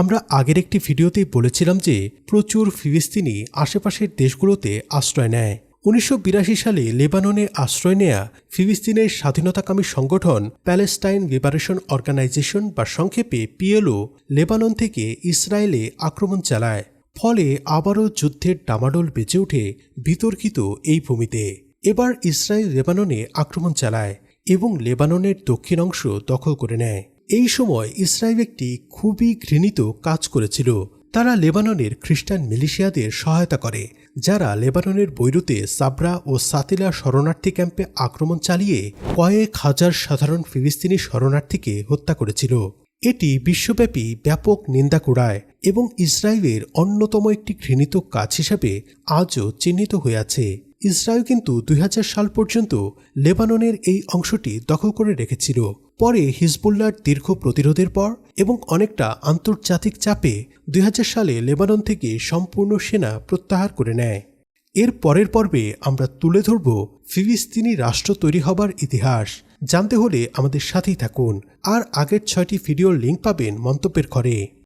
আমরা আগের একটি ভিডিওতেই বলেছিলাম যে প্রচুর ফিলিস্তিনি আশেপাশের দেশগুলোতে আশ্রয় নেয়। উনিশশো বিরাশি সালে লেবাননে আশ্রয় নেয়া ফিলিস্তিনের স্বাধীনতাকামী সংগঠন প্যালেস্টাইন লিবারেশন অর্গানাইজেশন বা সংক্ষেপে পিএলও লেবানন থেকে ইসরায়েলে আক্রমণ চালায়। ফলে আবারও যুদ্ধের ডামাডোল বেঁচে ওঠে বিতর্কিত এই ভূমিতে। এবার ইসরায়েল লেবাননে আক্রমণ চালায় এবং লেবাননের দক্ষিণ অংশ দখল করে নেয়। এই সময় ইসরায়েল একটি খুবই ঘৃণিত কাজ করেছিল। তারা লেবাননের খ্রিস্টান মিলিশিয়াদের সহায়তা করে, যারা লেবাননের বৈরুতে সাবরা ও সাতিলা শরণার্থী ক্যাম্পে আক্রমণ চালিয়ে কয়েক হাজার সাধারণ ফিলিস্তিনি শরণার্থীকে হত্যা করেছিল। এটি বিশ্বব্যাপী ব্যাপক নিন্দা কুড়ায় এবং ইসরায়েলের অন্যতম একটি ঘৃণিত কাজ হিসাবে আজও চিহ্নিত হয়ে আছে। ইসরায়েল কিন্তু দুই হাজার সাল পর্যন্ত লেবাননের এই অংশটি দখল করে রেখেছিল। পরে হিজবুল্লার দীর্ঘ প্রতিরোধের পর এবং অনেকটা আন্তর্জাতিক চাপে দুই হাজার সালে লেবানন থেকে সম্পূর্ণ সেনা প্রত্যাহার করে নেয়। এর পরের পর্বে আমরা তুলে ধরব ফিলিস্তিনি রাষ্ট্র তৈরি হবার ইতিহাস। জানতে হলে আমাদের সাথেই থাকুন। আর আগের ছয়টি ভিডিওর লিঙ্ক পাবেন মন্তব্যের ঘরে।